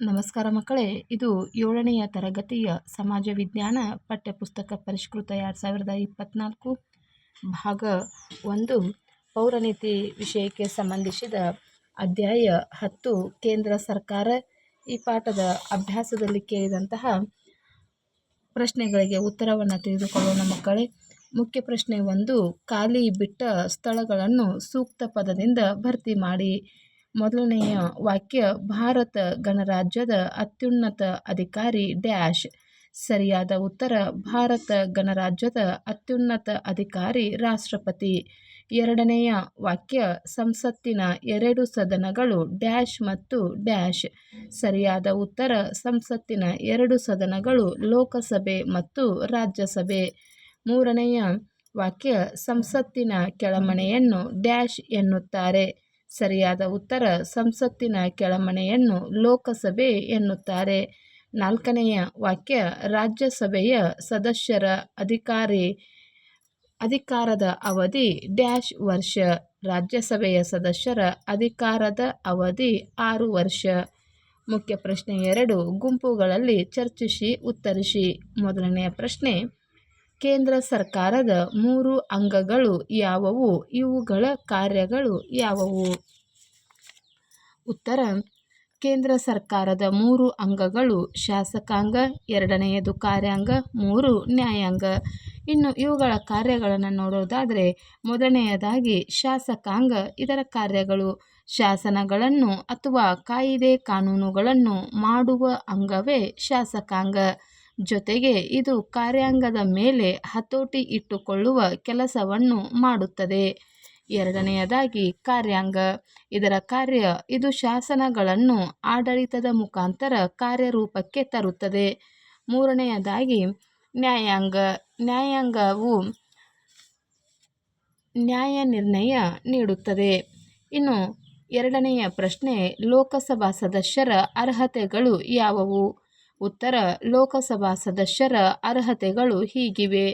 ನಮಸ್ಕಾರ ಮಕ್ಕಳೇ, ಇದು ಏಳನೆಯ ತರಗತಿಯ ಸಮಾಜ ವಿಜ್ಞಾನ ಪಠ್ಯಪುಸ್ತಕ ಪರಿಷ್ಕೃತ ಎರಡು ಸಾವಿರದ ಇಪ್ಪತ್ತ್ನಾಲ್ಕು ಭಾಗ ಒಂದು, ಪೌರನೀತಿ ವಿಷಯಕ್ಕೆ ಸಂಬಂಧಿಸಿದ ಅಧ್ಯಾಯ ಹತ್ತು, ಕೇಂದ್ರ ಸರ್ಕಾರ ಈ ಪಾಠದ ಅಭ್ಯಾಸದಲ್ಲಿ ಕೇಳಿದಂತಹ ಪ್ರಶ್ನೆಗಳಿಗೆ ಉತ್ತರವನ್ನು ತಿಳಿದುಕೊಳ್ಳೋಣ ಮಕ್ಕಳೇ. ಮುಖ್ಯ ಪ್ರಶ್ನೆ ಒಂದು, ಖಾಲಿ ಬಿಟ್ಟ ಸ್ಥಳಗಳನ್ನು ಸೂಕ್ತ ಪದದಿಂದ ಭರ್ತಿ ಮಾಡಿ ಮೊದಲನೆಯ ವಾಕ್ಯ ಭಾರತ ಗಣರಾಜ್ಯದ ಅತ್ಯುನ್ನತ ಅಧಿಕಾರಿ ಡ್ಯಾಶ್. ಸರಿಯಾದ ಉತ್ತರ, ಭಾರತ ಗಣರಾಜ್ಯದ ಅತ್ಯುನ್ನತ ಅಧಿಕಾರಿ ರಾಷ್ಟ್ರಪತಿ. ಎರಡನೆಯ ವಾಕ್ಯ, ಸಂಸತ್ತಿನ ಎರಡು ಸದನಗಳು ಡ್ಯಾಶ್ ಮತ್ತು ಡ್ಯಾಶ್. ಸರಿಯಾದ ಉತ್ತರ, ಸಂಸತ್ತಿನ ಎರಡು ಸದನಗಳು ಲೋಕಸಭೆ ಮತ್ತು ರಾಜ್ಯಸಭೆ. ಮೂರನೆಯ ವಾಕ್ಯ, ಸಂಸತ್ತಿನ ಕೆಳಮನೆಯನ್ನು ಡ್ಯಾಶ್ ಎನ್ನುತ್ತಾರೆ. ಸರಿಯಾದ ಉತ್ತರ ಸಂಸತ್ತಿನ ಕೆಳಮನೆಯನ್ನು ಲೋಕಸಭೆ ಎನ್ನುತ್ತಾರೆ. ನಾಲ್ಕನೆಯ ವಾಕ್ಯ, ರಾಜ್ಯಸಭೆಯ ಸದಸ್ಯರ ಅಧಿಕಾರಿ, ಅಧಿಕಾರದ ಅವಧಿ ಡ್ಯಾಶ್ ವರ್ಷ, ರಾಜ್ಯಸಭೆಯ ಸದಸ್ಯರ ಅಧಿಕಾರದ ಅವಧಿ ಆರು ವರ್ಷ. ಮುಖ್ಯ ಪ್ರಶ್ನೆ ಎರಡು, ಗುಂಪುಗಳಲ್ಲಿ ಚರ್ಚಿಸಿ ಉತ್ತರಿಸಿ. ಮೊದಲನೆಯ ಪ್ರಶ್ನೆ ಕೇಂದ್ರ ಸರ್ಕಾರದ ಮೂರು ಅಂಗಗಳು ಯಾವುವು? ಇವುಗಳ ಕಾರ್ಯಗಳು ಯಾವುವು? ಉತ್ತರ. ಕೇಂದ್ರ ಸರ್ಕಾರದ ಮೂರು ಅಂಗಗಳು ಶಾಸಕಾಂಗ, ಎರಡನೆಯದು ಕಾರ್ಯಾಂಗ, ಮೂರು ನ್ಯಾಯಾಂಗ. ಇನ್ನು ಇವುಗಳ ಕಾರ್ಯಗಳನ್ನು ನೋಡೋದಾದರೆ, ಮೊದಲನೆಯದಾಗಿ ಶಾಸಕಾಂಗ, ಇದರ ಕಾರ್ಯಗಳು. ಶಾಸನಗಳನ್ನು ಅಥವಾ ಕಾಯಿದೆ ಕಾನೂನುಗಳನ್ನು ಮಾಡುವ ಅಂಗವೇ ಶಾಸಕಾಂಗ. ಜೊತೆಗೆ ಇದು ಕಾರ್ಯಾಂಗದ ಮೇಲೆ ಹತೋಟಿ ಇಟ್ಟುಕೊಳ್ಳುವ ಕೆಲಸವನ್ನು ಮಾಡುತ್ತದೆ. ಎರಡನೆಯದಾಗಿ ಕಾರ್ಯಾಂಗ. ಇದರ ಕಾರ್ಯ ಇದು ಶಾಸನಗಳನ್ನು ಆಡಳಿತದ ಮುಖಾಂತರ ಕಾರ್ಯರೂಪಕ್ಕೆ ತರುತ್ತದೆ. ಮೂರನೆಯದಾಗಿ ನ್ಯಾಯಾಂಗ. ನ್ಯಾಯಾಂಗವು ನ್ಯಾಯ ನಿರ್ಣಯ ನೀಡುತ್ತದೆ. ಇನ್ನು ಎರಡನೆಯ ಪ್ರಶ್ನೆ ಲೋಕಸಭಾ ಸದಸ್ಯರ ಅರ್ಹತೆಗಳು ಯಾವುವು? ಉತ್ತರ, ಲೋಕಸಭಾ ಸದಸ್ಯರ ಅರ್ಹತೆಗಳು ಹೀಗಿವೆ.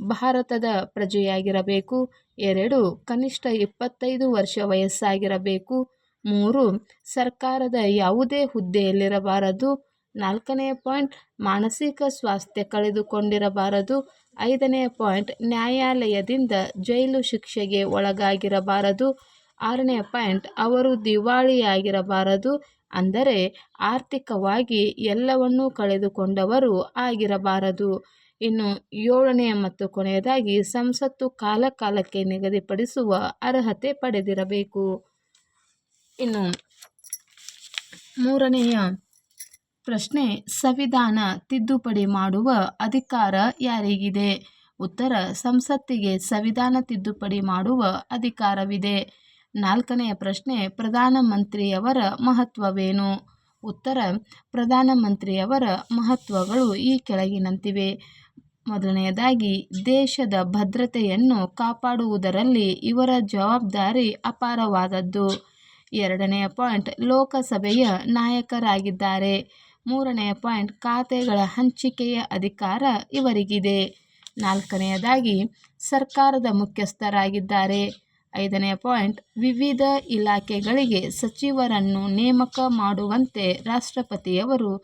ಭಾರತದ ಪ್ರಜೆಯಾಗಿರಬೇಕು, ಎರಡು, ಕನಿಷ್ಠ ಇಪ್ಪತ್ತೈದು ವರ್ಷ ವಯಸ್ಸಾಗಿರಬೇಕು, ಮೂರು, ಸರ್ಕಾರದ ಯಾವುದೇ ಹುದ್ದೆಯಲ್ಲಿರಬಾರದು, ನಾಲ್ಕನೇ ಪಾಯಿಂಟ್, ಮಾನಸಿಕ ಸ್ವಾಸ್ಥ್ಯ ಕಳೆದುಕೊಂಡಿರಬಾರದು, ಐದನೇ ಪಾಯಿಂಟ್, ನ್ಯಾಯಾಲಯದಿಂದ ಜೈಲು ಶಿಕ್ಷೆಗೆ ಒಳಗಾಗಿರಬಾರದು, ಆರನೇ ಪಾಯಿಂಟ್, ಅವರು ದಿವಾಳಿಯಾಗಿರಬಾರದು ಅಂದರೆ ಆರ್ಥಿಕವಾಗಿ ಎಲ್ಲವನ್ನೂ ಕಳೆದುಕೊಂಡವರು ಆಗಿರಬಾರದು. ಇನ್ನು ಏಳನೆಯ ಮತ್ತು ಕೊನೆಯದಾಗಿ ಸಂಸತ್ತು ಕಾಲಕಾಲಕ್ಕೆ ನಿಗದಿಪಡಿಸುವ ಅರ್ಹತೆ ಪಡೆದಿರಬೇಕು. ಇನ್ನು ಮೂರನೆಯ ಪ್ರಶ್ನೆ, ಸಂವಿಧಾನ ತಿದ್ದುಪಡಿ ಮಾಡುವ ಅಧಿಕಾರ ಯಾರಿಗಿದೆ? ಉತ್ತರ, ಸಂಸತ್ತಿಗೆ ಸಂವಿಧಾನ ತಿದ್ದುಪಡಿ ಮಾಡುವ ಅಧಿಕಾರವಿದೆ. ನಾಲ್ಕನೆಯ ಪ್ರಶ್ನೆ ಪ್ರಧಾನಮಂತ್ರಿಯವರ ಮಹತ್ವವೇನು? ಉತ್ತರ ಪ್ರಧಾನಮಂತ್ರಿಯವರ ಮಹತ್ವಗಳು ಈ ಕೆಳಗಿನಂತಿವೆ. ಮೊದಲನೆಯದಾಗಿ, ದೇಶದ ಭದ್ರತೆಯನ್ನು ಕಾಪಾಡುವುದರಲ್ಲಿ ಇವರ ಜವಾಬ್ದಾರಿ ಅಪಾರವಾದದ್ದು. ಎರಡನೆಯ ಪಾಯಿಂಟ್, ಲೋಕಸಭೆಯ ನಾಯಕರಾಗಿದ್ದಾರೆ. ಮೂರನೆಯ ಪಾಯಿಂಟ್, ಖಾತೆಗಳ ಹಂಚಿಕೆಯ ಅಧಿಕಾರ ಇವರಿಗಿದೆ. ನಾಲ್ಕನೆಯದಾಗಿ, ಸರ್ಕಾರದ ಮುಖ್ಯಸ್ಥರಾಗಿದ್ದಾರೆ. ಐದನೆಯ ಪಾಯಿಂಟ್, ವಿವಿಧ ಇಲಾಖೆಗಳಿಗೆ ಸಚಿವರನ್ನು ನೇಮಕ ಮಾಡುವಂತೆ ರಾಷ್ಟ್ರಪತಿಯವರು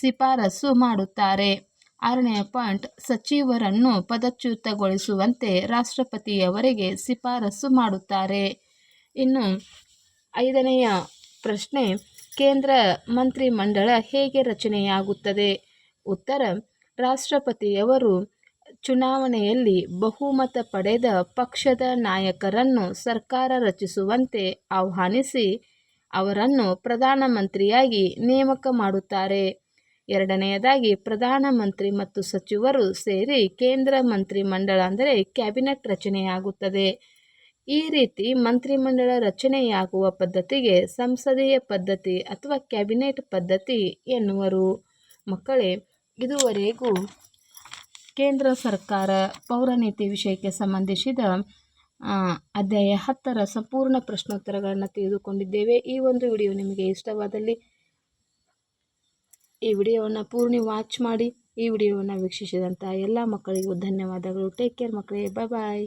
ಶಿಫಾರಸು ಮಾಡುತ್ತಾರೆ. ಆರನೇ ಪಾಯಿಂಟ್, ಸಚಿವರನ್ನು ಪದಚ್ಯುತಗೊಳಿಸುವಂತೆ ರಾಷ್ಟ್ರಪತಿಯವರಿಗೆ ಶಿಫಾರಸು ಮಾಡುತ್ತಾರೆ. ಇನ್ನು ಐದನೆಯ ಪ್ರಶ್ನೆ, ಕೇಂದ್ರ ಮಂತ್ರಿಮಂಡಲ ಹೇಗೆ ರಚನೆಯಾಗುತ್ತದೆ? ಉತ್ತರ, ರಾಷ್ಟ್ರಪತಿಯವರು ಚುನಾವಣೆಯಲ್ಲಿ ಬಹುಮತ ಪಡೆದ ಪಕ್ಷದ ನಾಯಕರನ್ನು ಸರ್ಕಾರ ರಚಿಸುವಂತೆ ಆಹ್ವಾನಿಸಿ ಅವರನ್ನು ಪ್ರಧಾನಮಂತ್ರಿಯಾಗಿ ನೇಮಕ ಮಾಡುತ್ತಾರೆ. ಎರಡನೆಯದಾಗಿ, ಪ್ರಧಾನಮಂತ್ರಿ ಮತ್ತು ಸಚಿವರು ಸೇರಿ ಕೇಂದ್ರ ಮಂತ್ರಿಮಂಡಲ ಅಂದರೆ ಕ್ಯಾಬಿನೆಟ್ ರಚನೆಯಾಗುತ್ತದೆ. ಈ ರೀತಿ ಮಂತ್ರಿಮಂಡಲ ರಚನೆಯಾಗುವ ಪದ್ಧತಿಗೆ ಸಂಸದೀಯ ಪದ್ಧತಿ ಅಥವಾ ಕ್ಯಾಬಿನೆಟ್ ಪದ್ಧತಿ ಎನ್ನುವರು. ಮಕ್ಕಳೇ, ಇದುವರೆಗೂ ಕೇಂದ್ರ ಸರ್ಕಾರ ಪೌರನೀತಿ ವಿಷಯಕ್ಕೆ ಸಂಬಂಧಿಸಿದ ಅಧ್ಯಾಯ ಹತ್ತರ ಸಂಪೂರ್ಣ ಪ್ರಶ್ನೋತ್ತರಗಳನ್ನು ತಿಳಿದುಕೊಂಡಿದ್ದೇವೆ. ಈ ಒಂದು ವಿಡಿಯೋ ನಿಮಗೆ ಇಷ್ಟವಾದಲ್ಲಿ ಈ ವಿಡಿಯೋವನ್ನು ಪೂರ್ಣಿ ವಾಚ್ ಮಾಡಿ, ಈ ವಿಡಿಯೋವನ್ನು ವೀಕ್ಷಿಸಿದಂಥ ಎಲ್ಲ ಮಕ್ಕಳಿಗೂ ಧನ್ಯವಾದಗಳು. ಟೇಕ್ ಕೇರ್ ಮಕ್ಕಳೇ. ಬಾಯ್ ಬಾಯ್